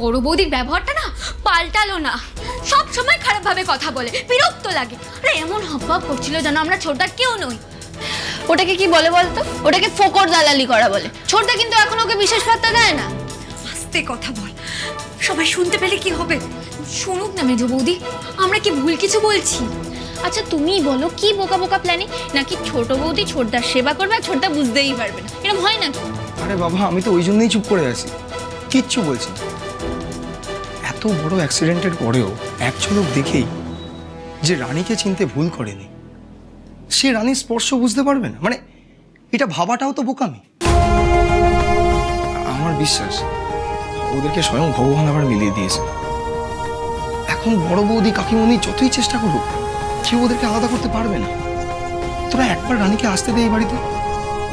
বড় বৌদির ব্যবহারটা না পাল্টালো না। সব সময় খারাপভাবে কথা বলে বিরক্ত লাগে। আরে এমন হাবভাব করছিল যেন আমরা ছোটদা কেউ নই। ওটাকে কি বলে বলতো? ওটাকে ফোকর দালালি করা বলে। ছোটদা কিন্তু এখন ওকে বিশেষ পাত্তা দেয় না। আস্তে কথা বল। সবাই শুনতে পেলে কি হবে? শুনুক না মেজো বৌদি আমরা কি ভুল কিছু বলছি? আচ্ছা তুমি বলো কি বোকা বোকা প্ল্যানিং নাকি ছোট বৌদি ছোটদার সেবা করবে আর ছোটদা বুঝতেই পারবে না? এরকম হয় নাকি? আরে বাবা আমি তো ওই জন্যই চুপ করে আছি। কিচ্ছু বলছি না। বড় অ্যাক্সিডেন্টের পরেও এক ঝলক দেখেই যে রানীকে চিনতে ভুল করেনি, সে রানীর স্পর্শ বুঝতে পারবে না। মানে এটা ভাবাটাও তো বোকামি। আমার বিশ্বাস, ওদেরকে স্বয়ং ভগবান আবার মিলিয়ে দিয়েছে। এখন বড় বৌদি কাকিমণি যতই চেষ্টা করুক, কেউ ওদেরকে আলাদা করতে পারবে না। তোরা একবার রানীকে আসতে দে এই বাড়িতে।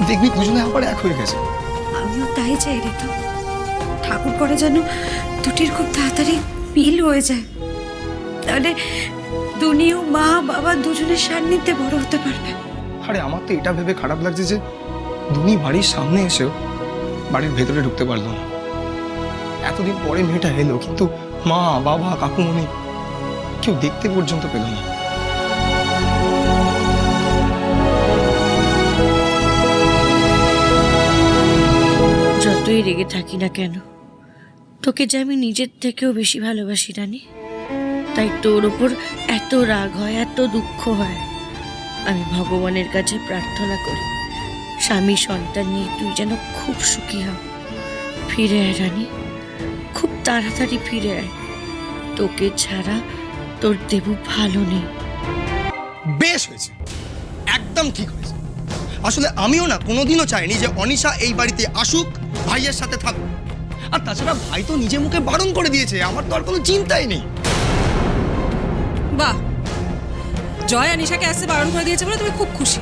দেখবি দুজনে আবার এক হয়ে গেছে। আমিও তাই চাই রে তো। ঠাকুর করে যেন দুটির খুব তাড়াতাড়ি মিল হয়ে যায়। তাহলে দুনিও মা বাবা দুজনের সান্নিধ্যে বড় হতে পারবে। আরে আমার তো এটা ভেবে খারাপ লাগছে যে দুনি বাড়ির সামনে এসেও বাড়ির ভেতরে ঢুকতে পারল না। এতদিন পরে মেয়েটা এলো কিন্তু মা বাবা কাকুমণি কেউ দেখতে পর্যন্ত পেল না। যতই রেগে থাকি না কেন তোকে যে আমি নিজের থেকেও বেশি ভালোবাসি, রানী। তাই তোর ওপর এত রাগ হয়, এত দুঃখ হয়। আমি ভগবানের কাছে প্রার্থনা করি, স্বামী সন্তান নিয়ে তুই যেন খুব সুখী হ। ফিরে আয়, রানী। খুব তাড়াতাড়ি ফিরে আয়। তোকে ছাড়া তোর দেবু ভালো নেই। বেশ হয়েছে। একদম ঠিক হয়েছে। আসলে আমিও না কোনোদিনও চাইনি যে অনিশা এই বাড়িতে আসুক, ভাইয়ের সাথে থাকুক। আর তাছাড়া ভাই তো নিজে মুখে বারণ করে দিয়েছে আমার তো আর কোনো চিন্তাই নেই। বাহ। জয় আনিশাকে আসতে বারণ করে দিয়েছে বলে তুমি খুব খুশি।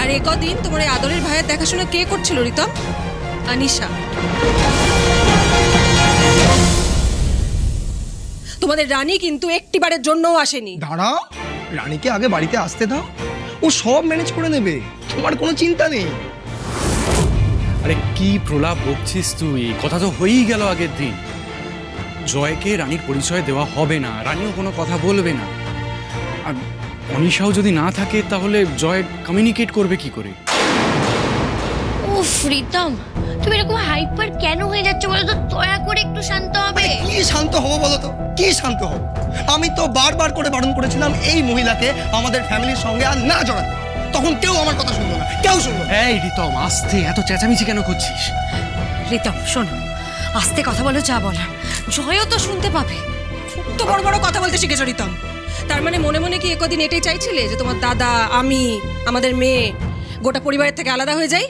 আর এ কদিন তোমার এই আদরের ভাইয়ের দেখাশোনা কে করছিল রিতম? আনিশা। তোমাদের রানী কিন্তু একটিবারের জন্যও আসেনি। দাঁড়াও রানীকে আগে বাড়িতে আসতে দাও। ও সব ম্যানেজ করে নেবে তোমার কোনো চিন্তা নেই। আরে কি প্রলাপ বকছিস তুই? কথা তো হয়েই গেল আগের দিন। জয়কে রানীর পরিচয় দেওয়া হবে না রানীও কোনো কথা বলবে না। আর অনিশাও যদি না থাকে তাহলে জয় কমিউনিকেট করবে কি করে? উফ রিতম তুমি এরকম হাইপার কেন হয়ে যাচ্ছ বলো তো? দয়া করে একটু শান্ত হবে। কি শান্ত হব বলো তো? কি শান্ত হব? আমি তো বারবার করে বারণ করেছিলাম এই মহিলাকে আমাদের ফ্যামিলির সঙ্গে আর না জড়াতে। তখন কেউ আমার কথা শুনলো না। কেউ শুনলো না। এই রিতম আস্তে এত চেঁচামেচি কেন করছিস? রিতম শোনো আস্তে কথা বলো যা বলার। জয়ও তো শুনতে পাবে। তো বড় বড় কথা বলতে শিখেছো রিতম। তার মানে মনে মনে কি একদিন এটাই চাইছিলে যে তোমার দাদা আমি আমাদের মেয়ে গোটা পরিবারের থেকে আলাদা হয়ে যাই?